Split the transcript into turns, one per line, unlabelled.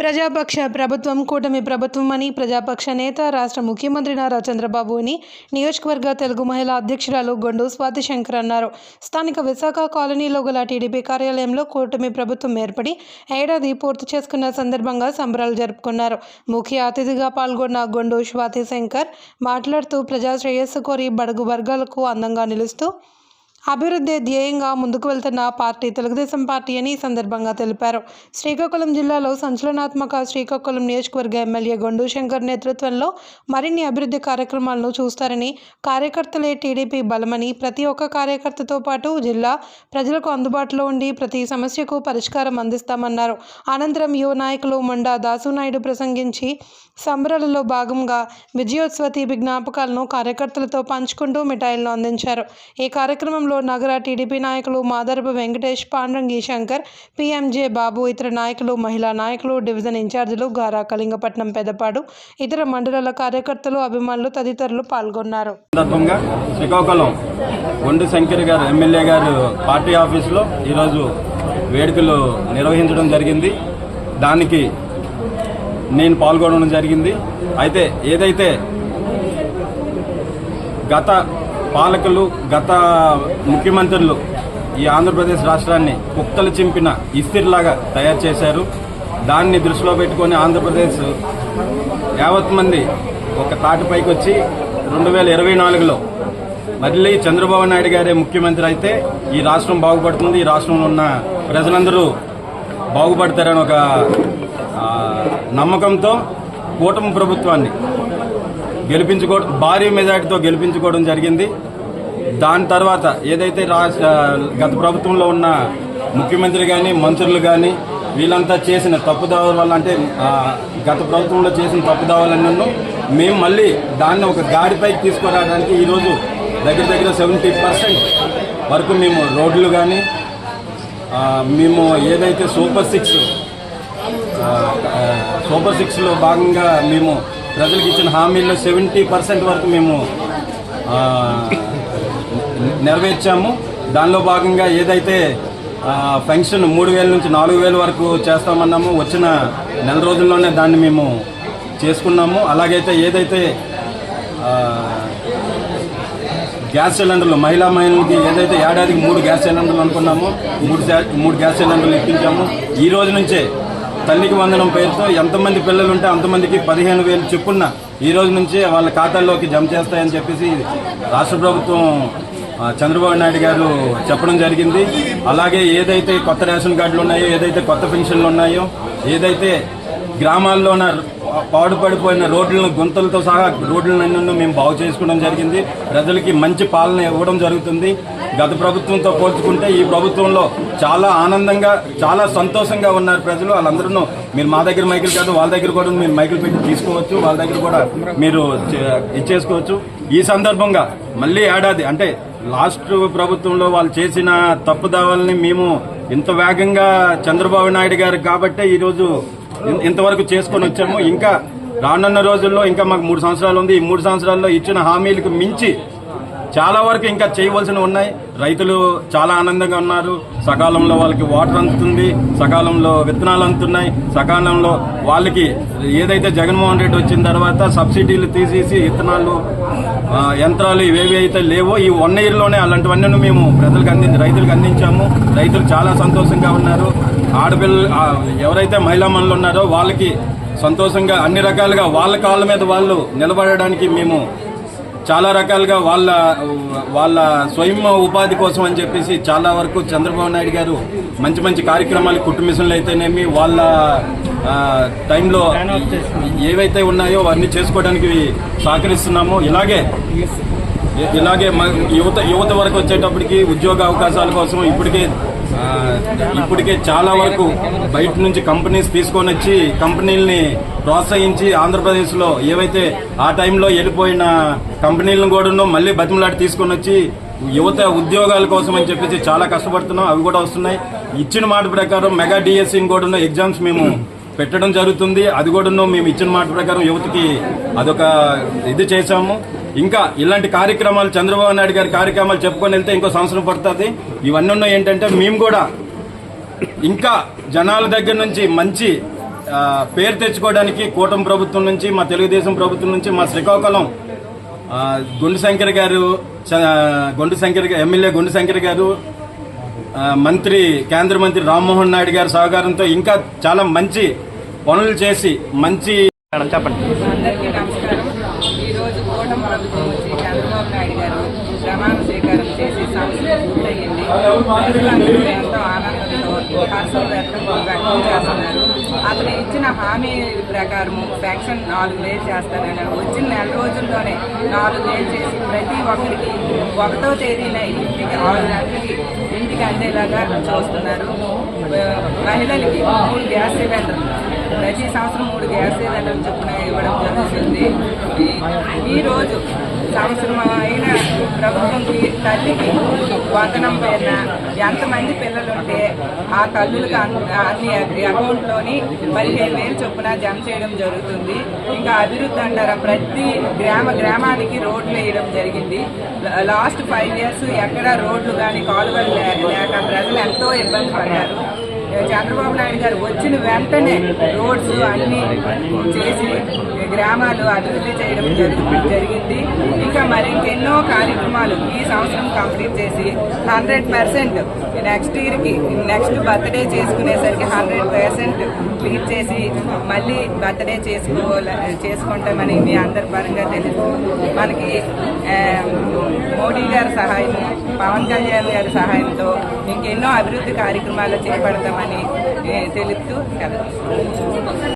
ప్రజాపక్ష ప్రభుత్వం కూటమి ప్రభుత్వం అని ప్రజాపక్ష నేత రాష్ట్ర ముఖ్యమంత్రి నారా చంద్రబాబు అని నియోజకవర్గ తెలుగు మహిళా అధ్యక్షురాలు గొండు స్వాతి శంకర్ అన్నారు. స్థానిక విశాఖ కాలనీలో గల టీడీపీ కార్యాలయంలో కూటమి ప్రభుత్వం ఏర్పడి ఏడాది పూర్తి చేసుకున్న సందర్భంగా సంబరాలు జరుపుకున్నారు. ముఖ్య అతిథిగా పాల్గొన్న గొండు స్వాతి శంకర్ మాట్లాడుతూ ప్రజా శ్రేయస్సు కోరి బడుగు వర్గాలకు అందంగా నిలుస్తూ అభివృద్ధి ధ్యేయంగా ముందుకు వెళ్తున్న పార్టీ తెలుగుదేశం పార్టీ అని ఈ సందర్భంగా తెలిపారు. శ్రీకాకుళం జిల్లాలో సంచలనాత్మక శ్రీకాకుళం నియోజకవర్గ ఎమ్మెల్యే గొండు శంకర్ నేతృత్వంలో మరిన్ని అభివృద్ధి కార్యక్రమాలను చూస్తారని కార్యకర్తలే టీడీపీ బలమని ప్రతి ఒక్క కార్యకర్తతో పాటు జిల్లా ప్రజలకు అందుబాటులో ఉండి ప్రతి సమస్యకు పరిష్కారం అందిస్తామన్నారు. అనంతరం యువ నాయకులు మొండా దాసునాయుడు ప్రసంగించి సంబరాలలో భాగంగా విజయోత్సవ తీపి జ్ఞాపకాలను కార్యకర్తలతో పంచుకుంటూ మిఠాయిలను అందించారు. ఈ కార్యక్రమంలో నగర టీడీపీ నాయకులు మాదరపు వెంకటేష్ పాండ్రంగి శంకర్ పిఎంజే బాబు ఇతర నాయకులు మహిళా నాయకులు డివిజన్ ఇన్ఛార్జీలు గారా కళింగపట్నం పెదపాడు ఇతర మండలాల కార్యకర్తలు అభిమానులు తదితరులు పాల్గొన్నారు.
సందర్భంగా శ్రీకాకుళం గుండు శంకర్ గారు ఎమ్మెల్యే గారు పార్టీ ఆఫీసులో ఈరోజు వేడుకలు నిర్వహించడం జరిగింది. దానికి నేను పాల్గొనడం జరిగింది. అయితే ఏదైతే గత పాలకులు గత ముఖ్యమంత్రులు ఈ ఆంధ్రప్రదేశ్ రాష్ట్రాన్ని కుక్కలు చింపిన ఇస్తిరిలాగా తయారు చేశారు. దాన్ని దృష్టిలో పెట్టుకొని ఆంధ్రప్రదేశ్ యావత్ మంది ఒక తాటిపైకి వచ్చి రెండు వేల ఇరవై నాలుగులో మళ్ళీ చంద్రబాబు నాయుడు గారే ముఖ్యమంత్రి అయితే ఈ రాష్ట్రం బాగుపడుతుంది. ఈ రాష్ట్రంలో ఉన్న ప్రజలందరూ బాగుపడతారని ఒక నమ్మకంతో కూటమి ప్రభుత్వాన్ని గెలిపించుకోవడం భారీ మెజార్టీతో గెలిపించుకోవడం జరిగింది. దాని తర్వాత ఏదైతే రాష్ట్ర గత ప్రభుత్వంలో ఉన్న ముఖ్యమంత్రి కానీ మంత్రులు కానీ వీళ్ళంతా చేసిన తప్పుదావల వల్ల అంటే గత ప్రభుత్వంలో చేసిన తప్పుదావాలన్నీ మేము మళ్ళీ దాన్ని ఒక గాడిపైకి తీసుకురావడానికి ఈరోజు దగ్గర దగ్గర సెవెంటీ పర్సెంట్ వరకు మేము రోడ్లు కానీ మేము ఏదైతే సూపర్ సిక్స్ సూపర్ సిక్స్లో భాగంగా మేము ప్రజలకు ఇచ్చిన హామీల్లో సెవెంటీ పర్సెంట్ వరకు మేము నెరవేర్చాము. దానిలో భాగంగా ఏదైతే పెన్షన్ మూడు వేల నుంచి నాలుగు వేల వరకు చేస్తామన్నాము వచ్చిన నెల రోజుల్లోనే దాన్ని మేము చేసుకున్నాము. అలాగైతే ఏదైతే గ్యాస్ సిలిండర్లు మహిళా మహిళలకి ఏదైతే ఏడాదికి మూడు గ్యాస్ సిలిండర్లు అనుకున్నామో మూడు మూడు గ్యాస్ సిలిండర్లు ఇప్పించాము. ఈ రోజు నుంచే తల్లికి వందనం పేరుతో ఎంతమంది పిల్లలు ఉంటే అంతమందికి పదిహేను వేలు చెప్పున్న ఈ రోజు నుంచే వాళ్ళ ఖాతాల్లోకి జమ చేస్తాయని చెప్పేసి రాష్ట్ర ప్రభుత్వం చంద్రబాబు నాయుడు గారు చెప్పడం జరిగింది. అలాగే ఏదైతే కొత్త రేషన్ కార్డులు ఉన్నాయో ఏదైతే కొత్త పెన్షన్లు ఉన్నాయో ఏదైతే గ్రామాల్లో పాడుపడిపోయిన రోడ్లను గుంతలతో సహా రోడ్లను మేము బాగు చేసుకోవడం జరిగింది. ప్రజలకి మంచి పాలన ఇవ్వడం జరుగుతుంది. గత ప్రభుత్వంతో పోల్చుకుంటే ఈ ప్రభుత్వంలో చాలా ఆనందంగా చాలా సంతోషంగా ఉన్నారు ప్రజలు. వాళ్ళందరూ మీరు మా దగ్గర మైకులు కాదు వాళ్ళ దగ్గర కూడా మీరు మైకులు పెట్టి తీసుకోవచ్చు. వాళ్ళ దగ్గర కూడా మీరు చే- ఇచ్చేసుకోవచ్చు. ఈ సందర్భంగా మళ్ళీ ఏడాది అంటే లాస్ట్ ప్రభుత్వంలో వాళ్ళు చేసిన తప్పుదావాలని మేము ఇంత వేగంగా చంద్రబాబు నాయుడు గారు కాబట్టే ఈరోజు ఇంతవరకు చేసుకొని వచ్చాము. ఇంకా రానున్న రోజుల్లో ఇంకా మాకు మూడు సంవత్సరాలు ఉంది. ఈ మూడు సంవత్సరాల్లో ఇచ్చిన హామీలకు మించి చాలా వరకు ఇంకా చేయవలసినవి ఉన్నాయి. రైతులు చాలా ఆనందంగా ఉన్నారు. సకాలంలో వాళ్ళకి వాటర్ అందుతుంది. సకాలంలో విత్తనాలు అందుతున్నాయి. సకాలంలో వాళ్ళకి ఏదైతే జగన్మోహన్ రెడ్డి వచ్చిన తర్వాత సబ్సిడీలు తీసేసి విత్తనాలు యంత్రాలు ఇవేవి అయితే లేవో ఈ వన్ ఇయర్లోనే అలాంటివన్నీ మేము ప్రజలకు అందించి రైతులకు అందించాము. రైతులు చాలా సంతోషంగా ఉన్నారు. ఆడపిల్ల ఎవరైతే మహిళా మనులు ఉన్నారో వాళ్ళకి సంతోషంగా అన్ని రకాలుగా వాళ్ళ కాళ్ళ మీద వాళ్ళు నిలబడడానికి మేము చాలా రకాలుగా వాళ్ళ వాళ్ళ స్వయం ఉపాధి కోసం అని చెప్పేసి చాలా వరకు చంద్రబాబు నాయుడు గారు మంచి మంచి కార్యక్రమాలు కుటుంబ అయితేనేమి వాళ్ళ టైంలో ఏవైతే ఉన్నాయో అవన్నీ చేసుకోవడానికి సహకరిస్తున్నాము. ఇలాగే ఇలాగే యువత యువత వరకు వచ్చేటప్పటికి ఉద్యోగ అవకాశాల కోసం ఇప్పటికే ఇప్పటికే చాలా వరకు బయట నుంచి కంపెనీస్ తీసుకొని వచ్చి కంపెనీల్ని ప్రోత్సహించి ఆంధ్రప్రదేశ్లో ఏవైతే ఆ టైంలో వెళ్ళిపోయిన కంపెనీలను కూడా మళ్ళీ బతిమలాడి తీసుకొని వచ్చి యువత ఉద్యోగాల కోసం అని చెప్పేసి చాలా కష్టపడుతున్నాం. అవి కూడా వస్తున్నాయి. ఇచ్చిన మాట ప్రకారం మెగా డిఎస్సీని కూడా ఎగ్జామ్స్ మేము పెట్టడం జరుగుతుంది. అది కూడా మేము ఇచ్చిన మాట ప్రకారం యువతకి అదొక ఇది చేశాము. ఇంకా ఇలాంటి కార్యక్రమాలు చంద్రబాబు నాయుడు గారి కార్యక్రమాలు చెప్పుకొని వెళ్తే ఇంకో సంవత్సరం పడుతుంది. ఇవన్నీ ఉన్నాయి ఏంటంటే మేము కూడా ఇంకా జనాల దగ్గర నుంచి మంచి ఆ, పేరు తెచ్చుకోవడానికి కూటమి ప్రభుత్వం నుంచి మా తెలుగుదేశం ప్రభుత్వం నుంచి మా శ్రీకాకుళం గుండు శంకర్ గారు చ- గుండు శంకర్ ఎమ్మెల్యే గుండు శంకర్ గారు ఆ, మంత్రి కేంద్ర మంత్రి రామ్మోహన్ నాయుడు గారి సహకారంతో ఇంకా చాలా మంచి పనులు చేసి మంచి
చెప్పండి.
కూటమి ప్రభుత్వం వచ్చి చంద్రబాబు నాయుడు గారు ప్రమాణ స్వీకారం చేసి సంస్థ పూర్తయింది. ప్రజలందరూ ఎంతో ఆనందంతో హర్షం వ్యక్తం వ్యక్తం చేస్తున్నారు. అతను ఇచ్చిన హామీ ప్రకారము పెన్షన్ నాలుగు వేలు చేస్తానని వచ్చిన నెల రోజుల్లోనే నాలుగు వేలు చేసి ప్రతి ఒక్కరికి ఒకటో తేదీన ఇంటికి ఆరు నెలలకి ఇంటికి అందేలాగా చూస్తున్నారు. మహిళలకి మూడు గ్యాస్ సిలిండర్లు. ప్రతి సంవత్సరం మూడు గ్యాస్ సిలిండర్లు చొప్పున ఇవ్వడం జరుగుతుంది. ఈరోజు సంవత్సరం అయిన ప్రభుత్వంకి తల్లికి వందనం పైన ఎంతమంది పిల్లలుంటే ఆ తల్లులకు అన్ని అకౌంట్లోని పదిహేను వేలు చొప్పున జమ చేయడం జరుగుతుంది. ఇంకా అభివృద్ధి అంటారా? ప్రతి గ్రామ గ్రామానికి రోడ్లు వేయడం జరిగింది. లాస్ట్ ఫైవ్ ఇయర్స్ ఎక్కడ రోడ్లు కానీ కాలువలు లేక ప్రజలు ఎంతో ఇబ్బంది పడ్డారు. చంద్రబాబు నాయుడు గారు వచ్చిన వెంటనే రోడ్స్ అన్ని చేసి గ్రామాలు అభివృద్ధి చేయడం జరిగింది. ఇంకా మరి ఇంకెన్నో కార్యక్రమాలు ఈ సంవత్సరం కంప్లీట్ చేసి హండ్రెడ్ పర్సెంట్ నెక్స్ట్ ఇయర్కి నెక్స్ట్ బర్త్డే చేసుకునేసరికి హండ్రెడ్ పర్సెంట్ క్లీన్ చేసి మళ్ళీ బర్త్డే చేసుకోవాలి చేసుకుంటామని మీ అందరి పరంగా తెలుసు. మనకి మోడీ గారి సహాయం పవన్ కళ్యాణ్ గారి సహాయంతో ఇంకెన్నో అభివృద్ధి కార్యక్రమాలు చేపడతామని ఏ, తెలుపుతూ